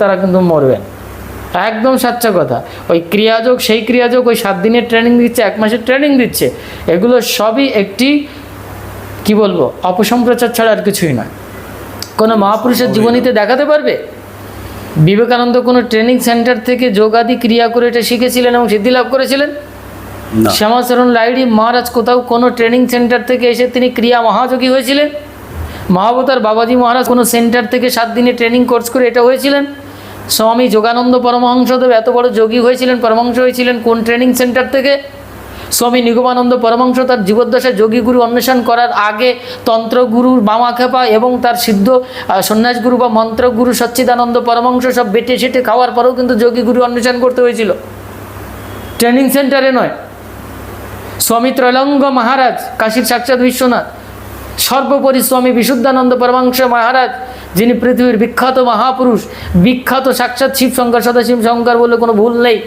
তারা কিন্তু মরবেন একদম সাচ্চা কথা। ওই ক্রিয়াযোগ সেই ক্রিয়াযোগ ওই সাত দিনের ট্রেনিং দিচ্ছে এক মাসের ট্রেনিং দিচ্ছে এগুলো সবই একটি কি বলব অপসম্প্রচার ছাড়া আর কিছুই নয়। কোনো মহাপুরুষের জীবনীতে দেখাতে পারবে? বিবেকানন্দ কোনো ট্রেনিং সেন্টার থেকে যোগাদি ক্রিয়া করে এটা শিখেছিলেন এবং সিদ্ধি লাভ করেছিলেন? শ্যামাচরণ লাইড়ি মহারাজ কোথাও কোনো ট্রেনিং সেন্টার থেকে এসে তিনি ক্রিয়া মহাযোগী হয়েছিলেন? মহাবতার বাবাজি মহারাজ কোনো সেন্টার থেকে সাত দিনে ট্রেনিং কোর্স করে এটা হয়েছিলেন? স্বামী যোগানন্দ পরমহংসদেব এত বড় যোগী হয়েছিলেন, পরমহংস হয়েছিলেন কোন ট্রেনিং সেন্টার থেকে? স্বামী নিগমানন্দ পরমহংস তার জীবদ্দশায় যোগী গুরু অন্বেষণ করার আগে তন্ত্রগুরুর বামাখেপা এবং তার সিদ্ধ সন্ন্যাসগুরু বা মন্ত্রগুরু সচ্চিদানন্দ পরমহংস সব বেটে সেটে খাওয়ার পরেও কিন্তু যোগী গুরু অন্বেষণ করতে হয়েছিল। ট্রেনিং সেন্টারে নয়। স্বামী ত্রৈলঙ্গ মহারাজ কাশীর সাক্ষাৎ বিশ্বনাথ। সর্বোপরি স্বামী বিশুদ্ধানন্দ পরমাংশ মহারাজ, যিনি পৃথিবীর বিখ্যাত মহাপুরুষ, বিখ্যাত সাক্ষাৎ শিব শঙ্কর, সদাশিব শঙ্কর বলে কোনো ভুল নেই।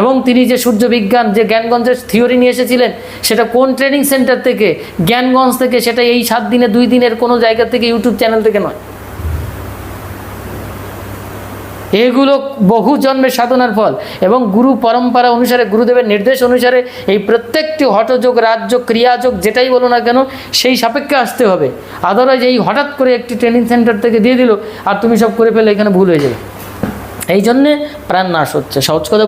এবং তিনি যে সূর্য বিজ্ঞান, যে জ্ঞানগঞ্জের থিওরি নিয়ে এসেছিলেন, সেটা কোন ট্রেনিং সেন্টার থেকে, জ্ঞানগঞ্জ থেকে, সেটা এই সাত দিনে, দুই দিনের কোনো জায়গা থেকে, ইউটিউব চ্যানেল থেকে নয়। এগুলো বহু জন্মের সাধনার ফল এবং গুরু পরম্পরা অনুসারে, গুরুদেবের নির্দেশ অনুসারে এই প্রত্যেকটি হঠযোগ, রাজযোগ, ক্রিয়াযোগ যেটাই বলো না কেন, সেই সাপেক্ষে আসতে হবে। আদারওয়াইজ এই হঠাৎ করে একটি ট্রেনিং সেন্টার থেকে দিয়ে দিল আর তুমি সব করে ফেলে, এখানে ভুল হয়ে যাবে। এই জন্যে প্রাণ নাশ হচ্ছে। সহজ কথা